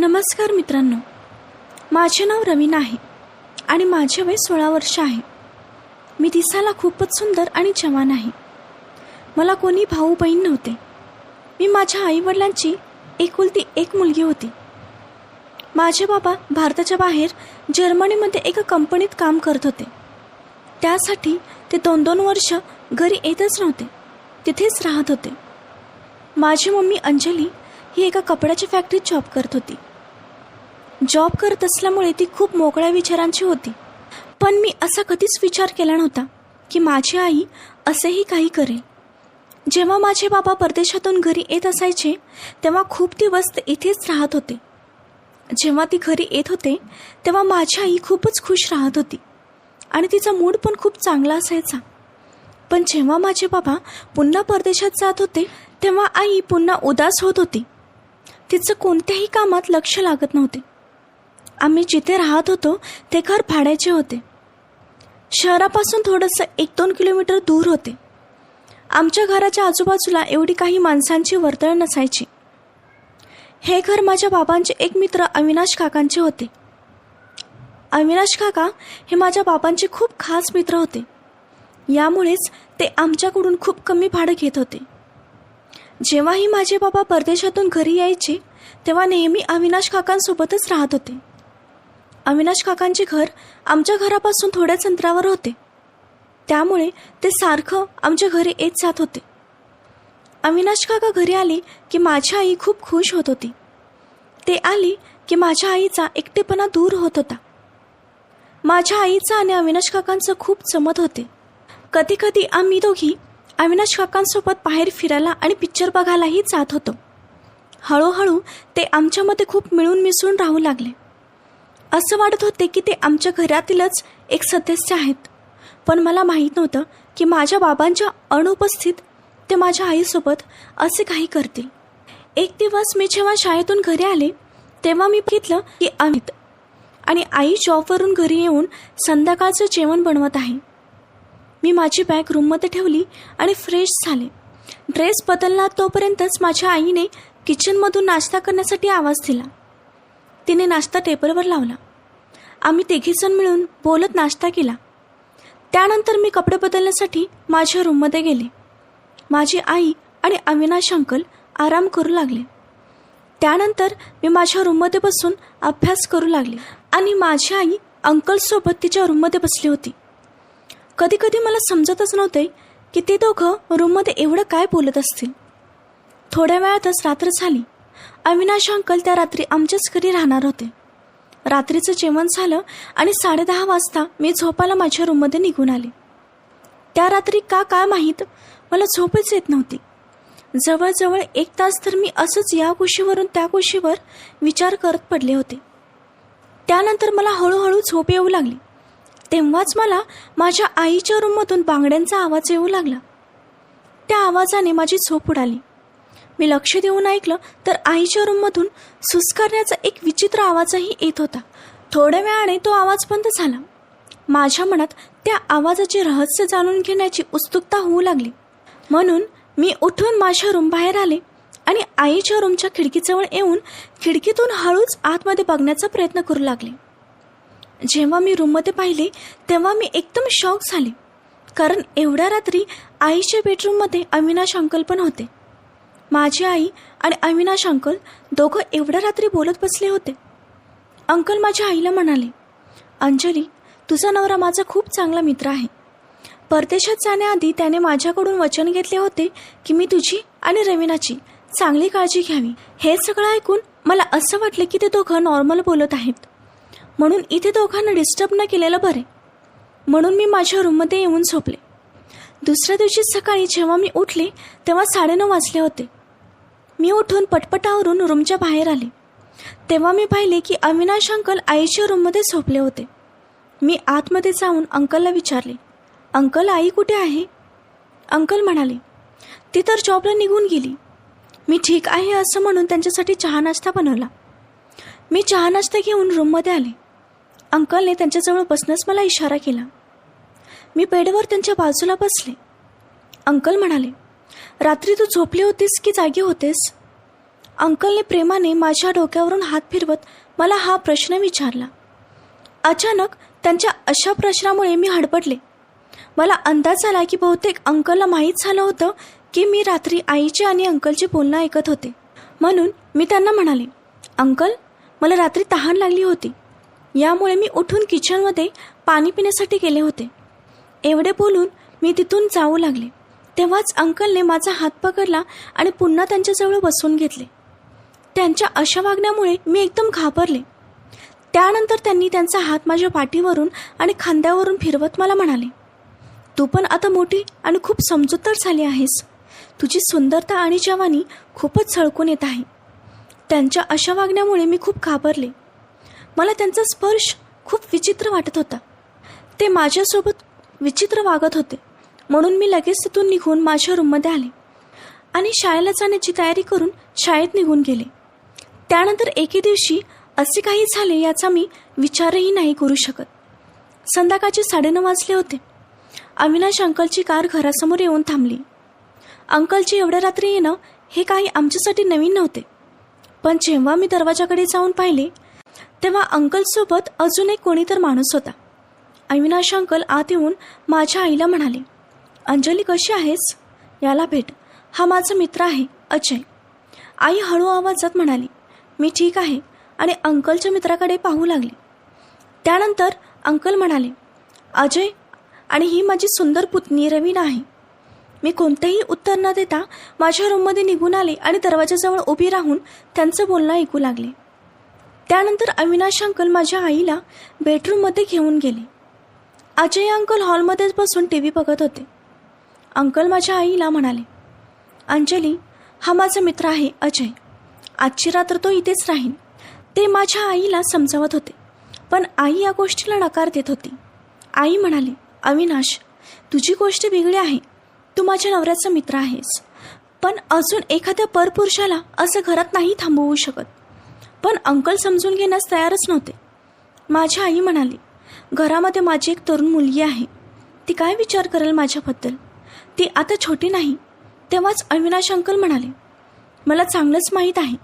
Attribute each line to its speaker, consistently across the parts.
Speaker 1: नमस्कार मित्रांनो. माझे नाव रवीना आहे आणि माझे वय सोळा वर्ष आहे. मी दिसायला खूपच सुंदर आणि जवान आहे. मला कोणी भाऊ बहीण नव्हते. मी माझ्या आईवडिलांची एकुलती एक मुलगी होती. माझे बाबा भारताच्या बाहेर जर्मनीमध्ये एका कंपनीत काम करत होते. त्यासाठी ते दोन दोन वर्ष घरी येतच नव्हते. तिथेच राहत होते. माझी मम्मी अंजली ही एका कपड्याच्या फॅक्टरीत जॉब करत होती. जॉब करत असल्यामुळे ती खूप मोकळ्या विचारांची होती. पण मी असा कधीच विचार केला नव्हता की माझी आई असेही काही करेल. जेव्हा माझे बाबा परदेशातून घरी येत असायचे तेव्हा खूप दिवस ते इथेच राहत होते. जेव्हा ती घरी येत होते तेव्हा माझी आई खूपच खुश राहत होती आणि तिचा मूड पण खूप चांगला असायचा. पण जेव्हा माझे बाबा पुन्हा परदेशात जात होते तेव्हा आई पुन्हा उदास होत होती. तिचं कोणत्याही कामात लक्ष लागत नव्हते. आम्ही जिथे राहत होतो ते घर भाड्याचे होते. शहरापासून थोडंसं एक दोन किलोमीटर दूर होते. आमच्या घराच्या आजूबाजूला एवढी काही माणसांची वर्दळ नसायची. हे घर माझ्या बाबांचे एक मित्र अविनाश काकांचे होते. अविनाश काका हे माझ्या बाबांचे खूप खास मित्र होते. यामुळेच ते आमच्याकडून खूप कमी भाडं घेत होते. जेव्हाही माझे बाबा परदेशातून घरी यायचे तेव्हा नेहमी अविनाश काकांसोबतच राहत होते. अविनाश काकांचे घर आमच्या घरापासून थोड्याच अंतरावर होते. त्यामुळे ते सारखं आमच्या घरी येत जात होते. अविनाश काका घरी आले की माझी आई खूप खुश होत होती. ते आली की माझ्या आईचा एकटेपणा दूर होत होता. माझ्या आईचं आणि अविनाश काकांचं खूप जमत होते. कधी कधी आम्ही दोघी अविनाश काकांसोबत बाहेर फिरायला आणि पिक्चर बघायलाही जात होतो. हळूहळू ते आमच्यामध्ये खूप मिळून मिसळून राहू लागले. असं वाटत होते की ते आमच्या घरातीलच एक सदस्य आहेत. पण मला माहीत नव्हतं की माझ्या बाबांच्या अनुपस्थित ते माझ्या आईसोबत असे काही करतील. एक दिवस मी जेव्हा शाळेतून घरी आले तेव्हा मी बघितलं की अमित आणि आई जॉबवरून घरी येऊन संध्याकाळचं जेवण बनवत आहे. मी माझी बॅग रूममध्ये ठेवली आणि फ्रेश झाले. ड्रेस बदलला तोपर्यंतच माझ्या आईने किचनमधून नाश्ता करण्यासाठी आवाज दिला. तिने नाश्ता टेबलवर लावला. आम्ही तिघीजण मिळून बोलत नाश्ता केला. त्यानंतर मी कपडे बदलण्यासाठी माझ्या रूममध्ये गेले. माझी आई आणि अविनाश अंकल आराम करू लागले. त्यानंतर मी माझ्या रूममध्ये बसून अभ्यास करू लागले आणि माझी आई अंकलसोबत तिच्या रूममध्ये बसली होती. कधी कधी मला समजतच नव्हते की ते दोघं रूममध्ये एवढं काय बोलत असतील. थोड्या वेळातच रात्र झाली. अविनाश अंकल त्या रात्री आमच्याच घरी राहणार होते. रात्रीचं जेवण झालं आणि साडेदहा वाजता मी झोपायला माझ्या रूममध्ये निघून आले. त्या रात्री का काय माहीत? मला झोपच येत नव्हती. जवळजवळ एक तास तर मी असंच या गोष्टीवरून त्या गोष्टीवर विचार करत पडले होते. त्यानंतर मला हळूहळू झोप येऊ लागली. तेव्हाच मला माझ्या आईच्या रूममधून बांगड्यांचा आवाज येऊ लागला. त्या आवाजाने माझी झोप उडाली. मी लक्ष देऊन ऐकलं तर आईच्या रूममधून सुस्कारण्याचा एक विचित्र आवाजही येत होता. थोड्या वेळाने तो आवाज बंद झाला. माझ्या मनात त्या आवाजाचे रहस्य जाणून घेण्याची उत्सुकता होऊ लागली. म्हणून मी उठून माझ्या रूम बाहेर आले आणि आईच्या रूमच्या खिडकीजवळ येऊन खिडकीतून हळूच आतमध्ये बघण्याचा प्रयत्न करू लागले. जेव्हा मी रूममध्ये पाहिले तेव्हा मी एकदम शॉक झाले. कारण एवढ्या रात्री आईच्या बेडरूममध्ये अविनाश अंकल पण होते. माझी आई आणि अविनाश अंकल दोघं एवढ्या रात्री बोलत बसले होते. अंकल माझ्या आईला म्हणाले अंजली तुझा नवरा माझा खूप चांगला मित्र आहे. परदेशात जाण्याआधी त्याने माझ्याकडून वचन घेतले होते की मी तुझी आणि रवीनाची चांगली काळजी घ्यावी. हे सगळं ऐकून मला असं वाटलं की ते दोघं नॉर्मल बोलत आहेत. म्हणून इथे दोघांना डिस्टर्ब न केलेलं बरे. म्हणून मी माझ्या रूममध्ये येऊन झोपले. दुसऱ्या दिवशी सकाळी जेव्हा मी उठले तेव्हा साडेनऊ वाजले होते. मी उठून पटपटावरून रूमच्या बाहेर आले. तेव्हा मी पाहिले की अविनाश अंकल आईच्या रूममध्ये झोपले होते. मी आतमध्ये जाऊन अंकलला विचारले अंकल आई कुठे आहे? अंकल म्हणाले ती तर जॉबला निघून गेली. मी ठीक आहे असं म्हणून त्यांच्यासाठी चहा नाश्ता बनवला. मी चहा नाश्ता घेऊन रूममध्ये आले. अंकलने त्यांच्याजवळ बसण्यास मला इशारा केला. मी बेडवर त्यांच्या बाजूला बसले. अंकल म्हणाले रात्री तू झोपली होतीस की जागी होतेस? अंकलने प्रेमाने माझ्या डोक्यावरून हात फिरवत मला हा प्रश्न विचारला. अचानक त्यांच्या अशा प्रश्नामुळे मी हडपडले. मला अंदाज आला की बहुतेक अंकलला माहीत झालं होतं की मी रात्री आईचे आणि अंकलचे बोलणं ऐकत होते. म्हणून मी त्यांना म्हणाले अंकल मला रात्री तहान लागली होती. यामुळे मी उठून किचनमध्ये पाणी पिण्यासाठी गेले होते. एवढे बोलून मी तिथून जाऊ लागले. तेव्हाच अंकलने माझा हात पकडला आणि पुन्हा त्यांच्याजवळ बसवून घेतले. त्यांच्या अशा वागण्यामुळे मी एकदम घाबरले. त्यानंतर त्यांनी त्यांचा हात माझ्या पाठीवरून आणि खांद्यावरून फिरवत मला म्हणाले तू पण आता मोठी आणि खूप समजूतदार झाली आहेस. तुझी सुंदरता आणि जवानी खूपच झळकून येत आहे. त्यांच्या अशा वागण्यामुळे मी खूप घाबरले. मला त्यांचा स्पर्श खूप विचित्र वाटत होता. ते माझ्यासोबत विचित्र वागत होते. म्हणून मी लगेच तिथून निघून माझ्या रूममध्ये आले. आणि शाळेला जाण्याची तयारी करून शाळेत निघून गेले. त्यानंतर एके दिवशी असे काही झाले याचा मी विचारही नाही करू शकत. संध्याकाळचे साडेनऊ वाजले होते. अविनाश अंकलची कार घरासमोर येऊन थांबली. अंकलची एवढ्या रात्री येणं हे काही आमच्यासाठी नवीन नव्हते. पण जेव्हा मी दरवाजाकडे जाऊन पाहिले तेव्हा अंकलसोबत अजून एक कोणी तर माणूस होता. अविनाश अंकल आत येऊन माझ्या आईला म्हणाले अंजली कशी आहेस? याला भेट. हा माझा मित्र आहे अजय. आई हळू आवाजात म्हणाली मी ठीक आहे. आणि अंकलच्या मित्राकडे पाहू लागले. त्यानंतर अंकल म्हणाले अजय आणि ही माझी सुंदर पुतणी रवीन आहे मी कोणतेही उत्तर न देता माझ्या रूममध्ये निघून आले आणि दरवाजाजवळ उभी राहून त्यांचं बोलणं ऐकू लागले. त्यानंतर अविनाश अंकल माझ्या आईला बेडरूममध्ये घेऊन गेले. अजय अंकल हॉलमध्येच बसून टी व्ही बघत होते. अंकल माझ्या आईला म्हणाले अंजली हा माझा मित्र आहे अजय. आजची रात्र तो इथेच राहील ते माझ्या आईला समजावत होते पण आई या गोष्टीला नकार देत होती. आई म्हणाली अविनाश तुझी गोष्ट वेगळी आहे. तू माझ्या नवऱ्याचा मित्र आहेस. पण अजून एखाद्या परपुरुषाला असं घरात नाही थांबवू शकत. पण अंकल समजून घेण्यास तयारच नव्हते. माझी आई म्हणाली घरामध्ये माझी एक तरुण मुलगी आहे. ती काय विचार करेल माझ्याबद्दल? ती आता छोटी नाही. तेव्हाच अविनाश अंकल म्हणाले मला चांगलंच माहीत आहे.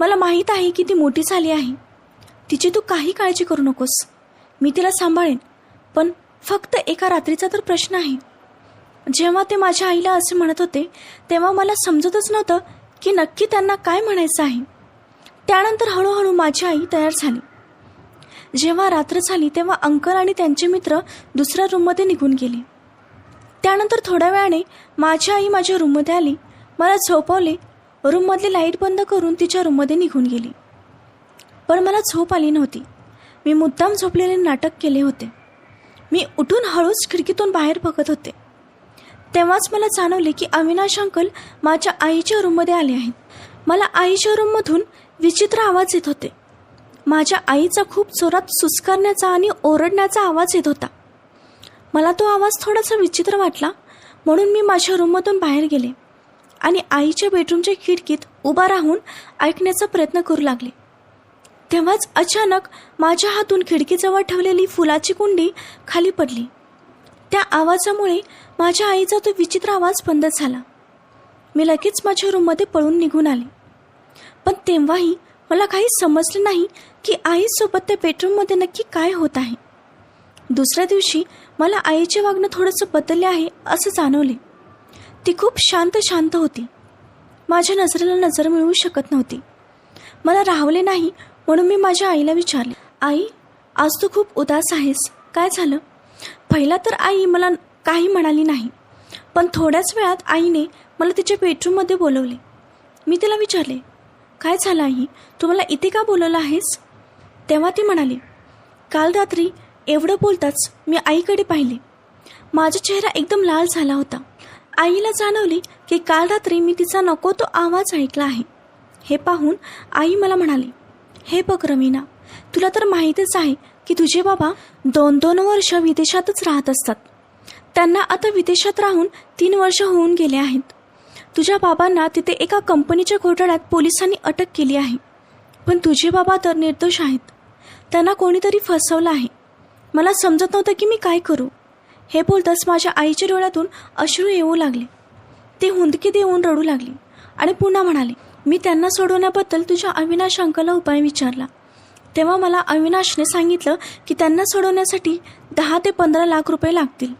Speaker 1: मला माहीत आहे की ती मोठी झाली आहे. तिची तू काही काळजी करू नकोस. मी तिला सांभाळेन. पण फक्त एका रात्रीचा तर प्रश्न आहे. जेव्हा ते माझ्या आईला असे म्हणत होते तेव्हा मला समजतच नव्हतं की नक्की त्यांना काय म्हणायचं आहे. त्यानंतर हळूहळू माझी आई तयार झाली. जेव्हा रात्र झाली तेव्हा अंकल आणि त्यांचे मित्र दुसऱ्या रूममध्ये निघून गेले. त्यानंतर थोड्या वेळाने माझी आई माझ्या रूममध्ये आली. मला झोपवले. रूममधली लाइट बंद करून तिच्या रूममध्ये निघून गेली. पण मला झोप आली नव्हती. मी मुद्दाम झोपलेले नाटक केले होते. मी उठून हळूच खिडकीतून बाहेर बघत होते. तेव्हाच मला जाणवले की अविनाश अंकल माझ्या आईच्या रूममध्ये आले आहेत. मला आईच्या रूममधून विचित्र आवाज येत होते. माझ्या आईचा खूप जोरात सुस्करण्याचा आणि ओरडण्याचा आवाज येत होता. मला तो आवाज थोडासा विचित्र वाटला म्हणून मी माझ्या रूममधून बाहेर गेले आणि आईच्या बेडरूमच्या खिडकीत उभा राहून ऐकण्याचा प्रयत्न करू लागले. तेव्हाच अचानक माझ्या हातून खिडकीजवळ ठेवलेली फुलाची कुंडी खाली पडली. त्या आवाजामुळे माझ्या आईचा तो विचित्र आवाज बंद झाला. मी लगेच माझ्या रूममध्ये पळून निघून आले. पण तेव्हाही मला काही समजलं नाही की आईसोबत त्या बेडरूममध्ये नक्की काय होत आहे. दुसऱ्या दिवशी मला आईचे वागणं थोडंसं बदलले आहे असं जाणवले. ती खूप शांत शांत होती. माझ्या नजरेला नजर मिळवू शकत नव्हती. मला राहवले नाही म्हणून मी माझ्या आईला विचारले आई आज तू खूप उदास आहेस. काय झालं? पहिला तर आई मला काही म्हणाली नाही पण थोड्याच वेळात आईने मला तिच्या बेडरूममध्ये बोलवले. मी तिला विचारले काय झालं आई? तू मला इथे का बोलवलं आहेस? तेव्हा ती म्हणाली काल रात्री एवढं बोलताच मी आईकडे पाहिले. माझा चेहरा एकदम लाल झाला होता. आईला जाणवली की काल रात्री मी तिचा नको तो आवाज ऐकला आहे. हे पाहून आई मला म्हणाली हे बघ रवीना तुला तर माहितीच आहे की तुझे बाबा दोन दोन वर्ष विदेशातच राहत असतात. त्यांना आता विदेशात राहून तीन वर्ष होऊन गेले आहेत. तुझ्या बाबांना तिथे एका कंपनीच्या घोटाळ्यात पोलिसांनी अटक केली आहे. पण तुझे बाबा तर निर्दोष आहेत. त्यांना कोणीतरी फसवलं आहे. मला समजत नव्हतं की मी काय करू. हे बोलताच माझ्या आईच्या डोळ्यातून अश्रू येऊ लागले. ते हुंदकी देऊन रडू लागली आणि पुन्हा म्हणाले मी त्यांना सोडवण्याबद्दल तुझ्या अविनाश अंकला उपाय विचारला. तेव्हा मला अविनाशने सांगितलं की त्यांना सोडवण्यासाठी दहा ते पंधरा लाख रुपये लागतील.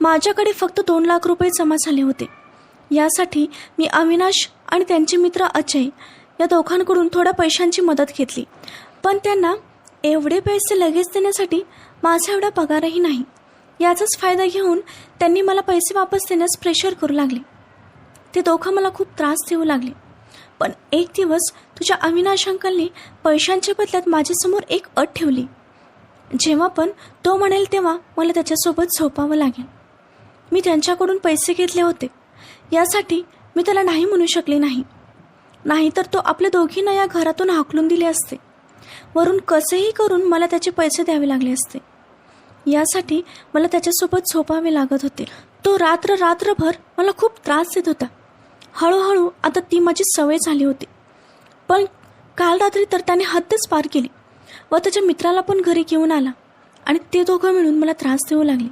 Speaker 1: माझ्याकडे फक्त दोन लाख रुपये जमा झाले होते. यासाठी मी अविनाश आणि त्यांचे मित्र अजय या दोघांकडून थोड्या पैशांची मदत घेतली. पण त्यांना एवढे पैसे लगेच देण्यासाठी माझा एवढा पगारही नाही. याचाच फायदा घेऊन त्यांनी मला पैसे वापस देण्यास प्रेशर करू लागले. ते दोघं मला खूप त्रास देऊ लागले. पण एक दिवस तुझ्या अविनाश अंकलने पैशांच्या बदल्यात माझ्यासमोर एक अट ठेवली. जेव्हा पण तो म्हणेल तेव्हा मला त्याच्यासोबत झोपावं लागेल. मी त्यांच्याकडून पैसे घेतले होते. यासाठी मी त्याला नाही म्हणू शकले नाही. नाहीतर तो आपल्या दोघींना या घरातून हाकलून दिले असते. वरून कसेही करून मला त्याचे पैसे द्यावे लागले असते. यासाठी मला त्याच्यासोबत झोपावे लागत होते. तो रात्र रात्रभर मला खूप त्रास देत होता. हळूहळू आता ती माझी सवय झाली होती. पण काल रात्री तर त्याने हद्दच पार केली व त्याच्या मित्राला पण घरी घेऊन आला आणि ते दोघं मिळून मला त्रास देऊ लागले.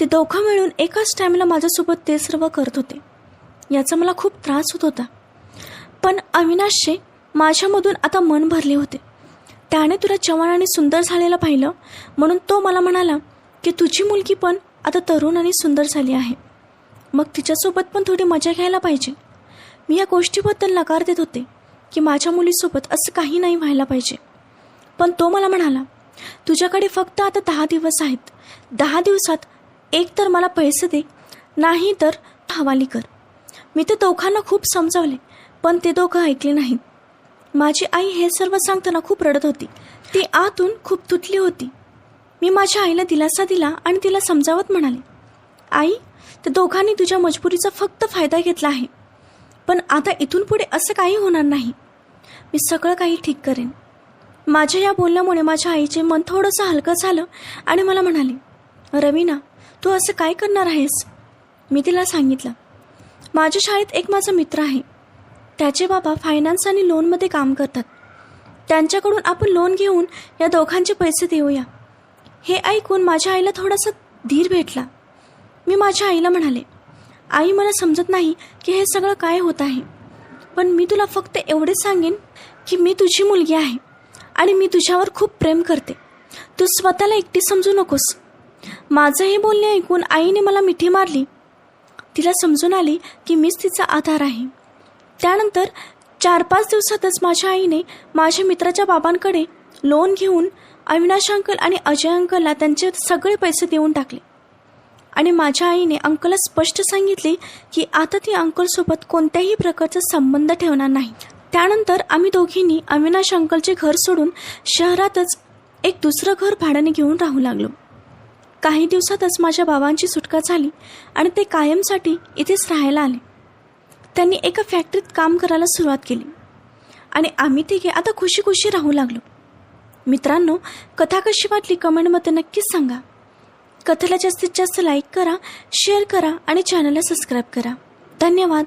Speaker 1: ते दोघं मिळून एकाच टाईमला माझ्यासोबत ते सर्व करत होते. याचा मला खूप त्रास होत होता. पण अविनाशचे माझ्यामधून आता मन भरले होते. त्याने तुला जवान आणि सुंदर झालेलं पाहिलं? म्हणून तो मला म्हणाला की तुझी मुलगी पण आता तरुण आणि सुंदर झाली आहे. मग तिच्यासोबत पण थोडी मजा घ्यायला पाहिजे. मी या गोष्टीबद्दल नकार देत होते की माझ्या मुलीसोबत असं काही नाही व्हायला पाहिजे. पण तो मला म्हणाला तुझ्याकडे फक्त आता दहा दिवस आहेत. दहा दिवसात एक तर मला पैसे दे नाही तर हवाली कर. मी ते दोघांना खूप समजावले पण ते दोघं ऐकले नाहीत. माझी आई हे सर्व सांगताना खूप रडत होती. ती आतून खूप तुटली होती. मी माझ्या आईला दिलासा दिला आणि तिला समजावत म्हणाले आई त्या दोघांनी तुझ्या मजबुरीचा फक्त फायदा घेतला आहे. पण आता इथून पुढे असं काही होणार नाही. मी सगळं काही ठीक करेन. माझ्या या बोलण्यामुळे माझ्या आईचे मन थोडंसं हलकं झालं आणि मला म्हणाले रवीना तू असं काय करणार आहेस? मी तिला सांगितलं माझ्या शाळेत एक माझा मित्र आहे. त्याचे बाबा फायनान्स आणि लोनमध्ये काम करतात. त्यांच्याकडून आपण लोन घेऊन या दोघांचे पैसे देऊया. हे ऐकून माझ्या आईला थोडासा धीर भेटला. मी माझ्या आईला म्हणाले आई मला समजत नाही की हे सगळं काय होत आहे. पण मी तुला फक्त एवढेच सांगेन की मी तुझी मुलगी आहे आणि मी तुझ्यावर खूप प्रेम करते. तू स्वतःला एकटी समजू नकोस. माझं हे बोलणे ऐकून आईने मला मिठी मारली. तिला समजून आली की मीच तिचा आधार आहे. त्यानंतर चार पाच दिवसातच माझ्या आईने माझ्या मित्राच्या बाबांकडे लोन घेऊन अविनाश अंकल आणि अजय अंकलला त्यांचे सगळे पैसे देऊन टाकले. आणि माझ्या आईने अंकलला स्पष्ट सांगितले की आता ती अंकलसोबत कोणत्याही प्रकारचा संबंध ठेवणार नाही. त्यानंतर आम्ही दोघींनी अविनाश अंकलचे घर सोडून शहरातच एक दुसरं घर भाड्याने घेऊन राहू लागलो. काही दिवसातच माझ्या बाबांची सुटका झाली आणि ते कायमसाठी इथेच राहायला आले. त्यांनी एका फॅक्टरीत काम करायला सुरुवात केली. आणि आम्ही तिघे आता खुशी खुशी राहू लागलो. मित्रांनो कथा कशी वाटली कमेंटमध्ये नक्कीच सांगा. कथेला जास्तीत जास्त लाईक करा शेअर करा आणि चॅनलला सबस्क्राईब करा. धन्यवाद.